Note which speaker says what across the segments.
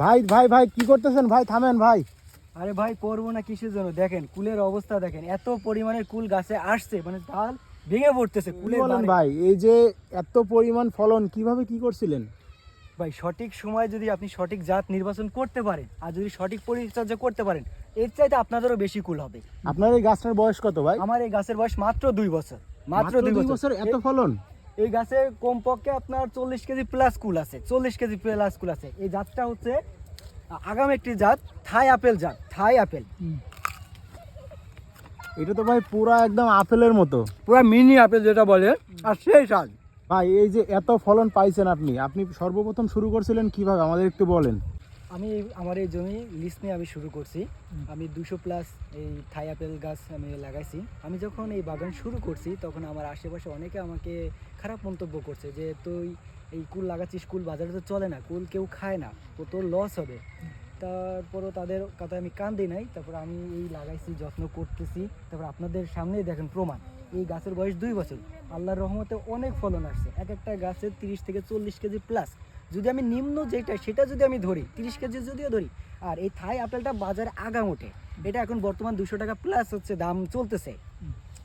Speaker 1: ভাই ভাই ভাই কি করতেছেন? ভাই থামেন ভাই।
Speaker 2: আরে ভাই করব না কিসের জন্য? দেখেন কুলের অবস্থা দেখেন। এত পরিমাণের কুল গাছে আসছে মানে ডাল ভেঙে পড়তেছে কুলের
Speaker 1: বলেন ভাই এই যে এত পরিমাণ ফলন কীভাবে কি করছিলেন?
Speaker 2: ভাই সঠিক সময় যদি আপনি সঠিক জাত নির্বাচন করতে পারেন আর যদি সঠিক পরিচর্যা করতে পারেন এর চাইতে আপনাদেরও বেশি কুল হবে।
Speaker 1: আপনার এই গাছটার বয়স কত ভাই?
Speaker 2: আমার এই গাছের বয়স মাত্র দুই বছর মাত্র দুই বছর।
Speaker 1: এত ফলন?
Speaker 2: এই গাছে কমপক্ষে আপনার চল্লিশ কেজি প্লাস কুল আছে চল্লিশ কেজি প্লাস কুল আছে। এই জাতটা হচ্ছে আগাম একটি জাত থাই আপেল জাত থাই আপেল।
Speaker 1: এটা তো ভাই পুরা একদম আপেলের মতো।
Speaker 2: পুরো মিনি আপেল যেটা বলে আর সেই স্বাদ।
Speaker 1: ভাই এই যে এত ফলন পাইছেন আপনি আপনি সর্বপ্রথম শুরু করছিলেন কীভাবে? আমাদের একটু বলেন।
Speaker 2: আমি আমার এই জমি লিজ নিয়ে আমি শুরু করছি। আমি দুশো প্লাস এই থাই আপেল গাছ আমি লাগাইছি। আমি যখন এই বাগান শুরু করছি তখন আমার আশেপাশে অনেকে আমাকে খারাপ মন্তব্য করছে যে তুই এই কুল লাগাচ্ছিস কুল বাজারে তো চলে না কুল কেউ খায় না তো তোর লস হবে। তারপরও তাদের কথা আমি কান দিই নাই। তারপর আমি এই লাগাইছি যত্ন করতেছি। তারপর আপনাদের সামনেই দেখেন প্রমাণ। এই গাছের বয়স দুই বছর। আল্লাহর রহমতে অনেক ফলন আসছে। এক একটা গাছের তিরিশ থেকে চল্লিশ কেজি প্লাস যদি আমি নিম্ন যেটা, সেটা যদি আমি ধরি, তিরিশ কেজি যদিও ধরি, আর এই থাই আপেলটা বাজারে আগাম ওঠে এটা এখন বর্তমান দুশো টাকা প্লাস হচ্ছে দাম চলতেছে।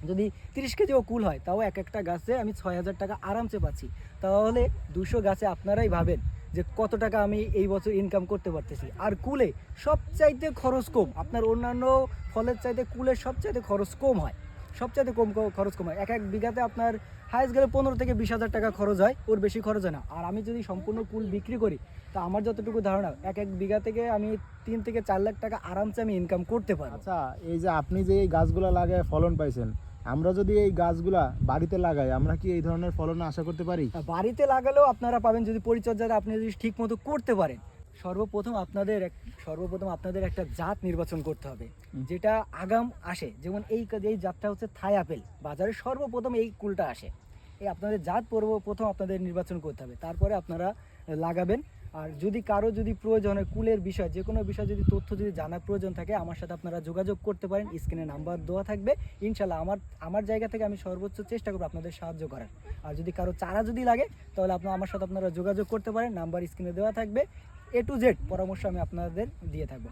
Speaker 2: যদি তিরিশ কেজিও কুল হয়, তাও এক একটা গাছে আমি ছয় হাজার টাকা আরামসে পাচ্ছি। তাহলে দুশো গাছে আপনারাই ভাবেন যে কত টাকা আমি এই বছর ইনকাম করতে পারতেছি। আর কুলে সবচাইতে খরচ কম, আপনার অন্যান্য ফলের চাইতে কুলের সবচাইতে খরচ কম হয়। সবচাইতে কম খরচ কমায়। এক এক বিঘাতে আপনার হাইস্ট গেলে পনেরো থেকে বিশ হাজার টাকা খরচ হয় ওর বেশি খরচ হয় না। আর আমি যদি সম্পূর্ণ কুল বিক্রি করি তা আমার যতটুকু ধারণা এক এক বিঘা থেকে আমি তিন থেকে চার লাখ টাকা আরামসে আমি ইনকাম করতে পারি
Speaker 1: আচ্ছা এই যে আপনি যে এই গাছগুলো লাগায় ফলন পাইছেন আমরা যদি এই গাছগুলা বাড়িতে লাগাই আমরা কি এই ধরনের ফলন আশা করতে পারি?
Speaker 2: বাড়িতে লাগালেও আপনারা পাবেন যদি পরিচর্যাটা আপনি যদি ঠিক মতো করতে পারেন। সর্বপ্রথম আপনাদের এক সর্বপ্রথম আপনাদের একটা জাত নির্বাচন করতে হবে যেটা আগাম আসে। যেমন এই এই জাতটা হচ্ছে থাই আপেল। বাজারে সর্বপ্রথম এই কুলটা আসে। এই আপনাদের জাত পর্ব প্রথম আপনাদের নির্বাচন করতে হবে। তারপরে আপনারা লাগাবেন আর যদি কারও যদি প্রয়োজন হয় কুলের বিষয়, যে কোনো বিষয় যদি তথ্য যদি জানার প্রয়োজন থাকে, আমার সাথে আপনারা যোগাযোগ করতে পারেন। স্ক্রিনে নাম্বার দেওয়া থাকবে। ইনশাল্লাহ আমার আমার জায়গা থেকে আমি সর্বোচ্চ চেষ্টা করব আপনাদের সাহায্য করার। আর যদি কারও চারা যদি লাগে, তাহলে আপনার আমার সাথে আপনারা যোগাযোগ করতে পারেন। নাম্বার স্ক্রিনে দেওয়া থাকবে। এ টু জেড পরামর্শ আমি আপনাদের দিয়ে থাকব।